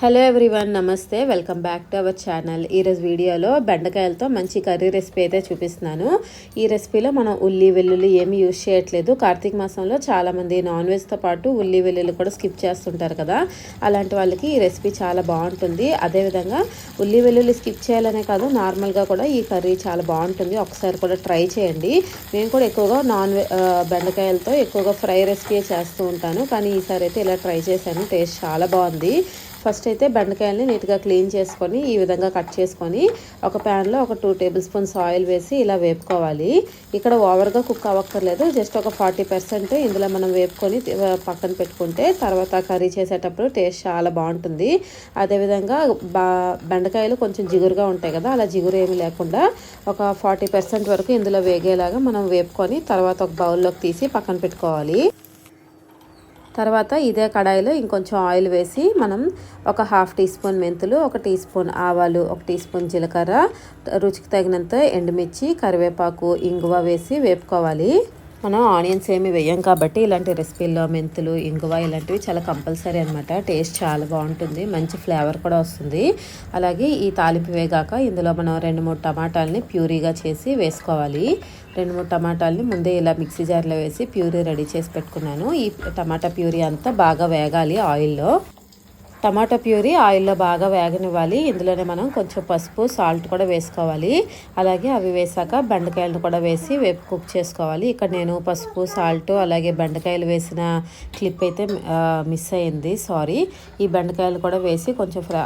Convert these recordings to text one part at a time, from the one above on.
Hello everyone నమస్తే. Welcome back to our channel ఈరోజు వీడియోలో బెండకాయలతో మంచి కర్రీ రెసిపీ అయితే చూపిస్తున్నాను. ఈ రెసిపీలో మనం ఉల్లి వెల్లుల్లి ఏమి యూజ్ చేయట్లేదు. కార్తీక మాసంలో చాలామంది నాన్ వెజ్తో పాటు ఉల్లి వెల్లుల్లి కూడా స్కిప్ చేస్తుంటారు కదా. అలాంటి వాళ్ళకి ఈ రెసిపీ చాలా బాగుంటుంది. అదేవిధంగా ఉల్లి వెల్లుల్లి స్కిప్ చేయాలనే కాదు నార్మల్గా కూడా ఈ కర్రీ చాలా బాగుంటుంది. ఒకసారి కూడా ట్రై చేయండి. నేను కూడా ఎక్కువగా నాన్ బెండకాయలతో ఎక్కువగా ఫ్రై రెసిపీ చేస్తూ ఉంటాను. కానీ ఈసారి అయితే ఇలా ట్రై చేశాను. టేస్ట్ చాలా బాగుంది. ఫస్ట్ అయితే బెండకాయల్ని నీట్గా క్లీన్ చేసుకొని ఈ విధంగా కట్ చేసుకొని ఒక ప్యాన్లో ఒక టూ టేబుల్ స్పూన్స్ ఆయిల్ వేసి ఇలా వేపుకోవాలి. ఇక్కడ ఓవర్గా కుక్ అవ్వక్కర్లేదు. జస్ట్ ఒక ఫార్టీ పర్సెంట్ ఇందులో మనం వేపుకొని పక్కన పెట్టుకుంటే తర్వాత కర్రీ చేసేటప్పుడు టేస్ట్ చాలా బాగుంటుంది. అదేవిధంగా బా బెండకాయలు కొంచెం జిగురుగా ఉంటాయి కదా అలా జిగురు ఏమీ లేకుండా ఒక ఫార్టీ పర్సెంట్ వరకు ఇందులో వేగేలాగా మనం వేపుకొని తర్వాత ఒక బౌల్లోకి తీసి పక్కన పెట్టుకోవాలి. తర్వాత ఇదే కడాయిలో ఇంకొంచెం ఆయిల్ వేసి మనం ఒక హాఫ్ టీ స్పూన్ మెంతులు ఒక టీ స్పూన్ ఆవాలు ఒక టీ స్పూన్ జీలకర్ర రుచికి తగినంత ఎండుమిర్చి కరివేపాకు ఇంగువ వేసి వేపుకోవాలి. మనం ఆనియన్స్ ఏమి వేయం కాబట్టి ఇలాంటి రెసిపీల్లో మెంతులు ఇంగువ ఇలాంటివి చాలా కంపల్సరీ అనమాట టేస్ట్ చాలా బాగుంటుంది. మంచి ఫ్లేవర్ కూడా వస్తుంది. అలాగే ఈ తాలింపు వేగాక ఇందులో మనం రెండు మూడు టమాటాలని ప్యూరీగా చేసి వేసుకోవాలి. రెండు మూడు టమాటాలని ముందే ఇలా మిక్సీ జార్లో వేసి ప్యూరీ రెడీ చేసి పెట్టుకున్నాను. ఈ టమాటా ప్యూరీ అంతా బాగా వేగాలి ఆయిల్లో. టమాటా ప్యూరీ ఆయిల్లో బాగా వేగనివ్వాలి. ఇందులోనే మనం కొంచెం పసుపు సాల్ట్ కూడా వేసుకోవాలి. అలాగే అవి వేసాక బెండకాయలను కూడా వేసి వేపు కుక్ చేసుకోవాలి. ఇక్కడ నేను పసుపు సాల్ట్ అలాగే బెండకాయలు వేసిన క్లిప్ అయితే మిస్ అయింది. సారీ. ఈ బెండకాయలు కూడా వేసి కొంచెం ఫ్రా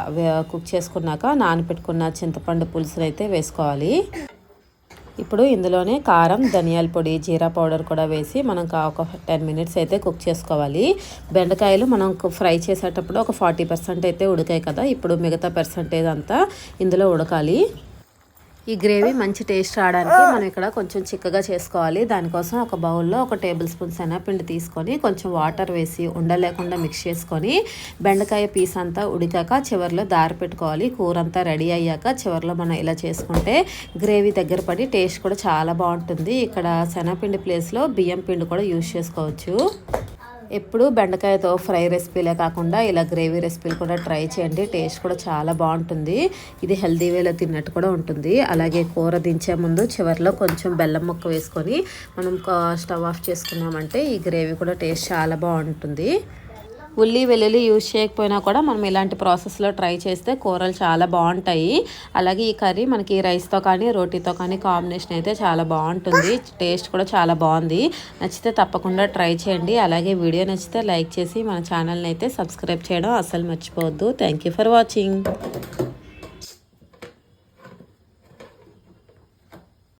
కుక్ చేసుకున్నాక నానబెట్టుకున్న చింతపండు పులుసులు అయితే వేసుకోవాలి. ఇప్పుడు ఇందులోనే కారం ధనియాల పొడి జీరా పౌడర్ కూడా వేసి మనం ఒక టెన్ మినిట్స్ అయితే కుక్ చేసుకోవాలి. బెండకాయలు మనం ఫ్రై చేసేటప్పుడు ఒక ఫార్టీ పర్సెంట్ అయితే ఉడికాయి కదా. ఇప్పుడు మిగతా పర్సంటేజ్ అంతా ఇందులో ఉడకాలి. ఈ గ్రేవీ మంచి టేస్ట్ రావడానికి మనం ఇక్కడ కొంచెం చిక్కగా చేసుకోవాలి. దానికోసం ఒక బౌల్లో ఒక టేబుల్ స్పూన్ శనగపిండి తీసుకొని కొంచెం వాటర్ వేసి ఉండలేకుండా మిక్స్ చేసుకొని బెండకాయ పీస్ అంతా ఉడికాక చివరిలో దారి పెట్టుకోవాలి. కూర అంతా రెడీ అయ్యాక చివరిలో మనం ఇలా చేసుకుంటే గ్రేవీ దగ్గర పడి టేస్ట్ కూడా చాలా బాగుంటుంది. ఇక్కడ శనగపిండి ప్లేస్లో బియ్యం పిండి కూడా యూజ్ చేసుకోవచ్చు. ఎప్పుడు బెండకాయతో ఫ్రై రెసిపీలే కాకుండా ఇలా గ్రేవీ రెసిపీలు కూడా ట్రై చేయండి. టేస్ట్ కూడా చాలా బాగుంటుంది. ఇది హెల్దీ వేలో తిన్నట్టు కూడా ఉంటుంది. అలాగే కూర దించే ముందు చివరిలో కొంచెం బెల్లం ముక్క వేసుకొని మనం స్టవ్ ఆఫ్ చేసుకున్నామంటే ఈ గ్రేవీ కూడా టేస్ట్ చాలా బాగుంటుంది. ఉల్లి వెల్లుల్లి యూజ్ చేయకపోయినా కూడా మనం ఇలాంటి ప్రాసెస్లో ట్రై చేస్తే కూరలు చాలా బాగుంటాయి. అలాగే ఈ కర్రీ మనకి రైస్తో కానీ రోటీతో కానీ కాంబినేషన్ అయితే చాలా బాగుంటుంది. టేస్ట్ కూడా చాలా బాగుంది. నచ్చితే తప్పకుండా ట్రై చేయండి. అలాగే వీడియో నచ్చితే లైక్ చేసి మన ఛానల్ని అయితే సబ్స్క్రైబ్ చేయడం అస్సలు మర్చిపోవద్దు. Thank you for watching.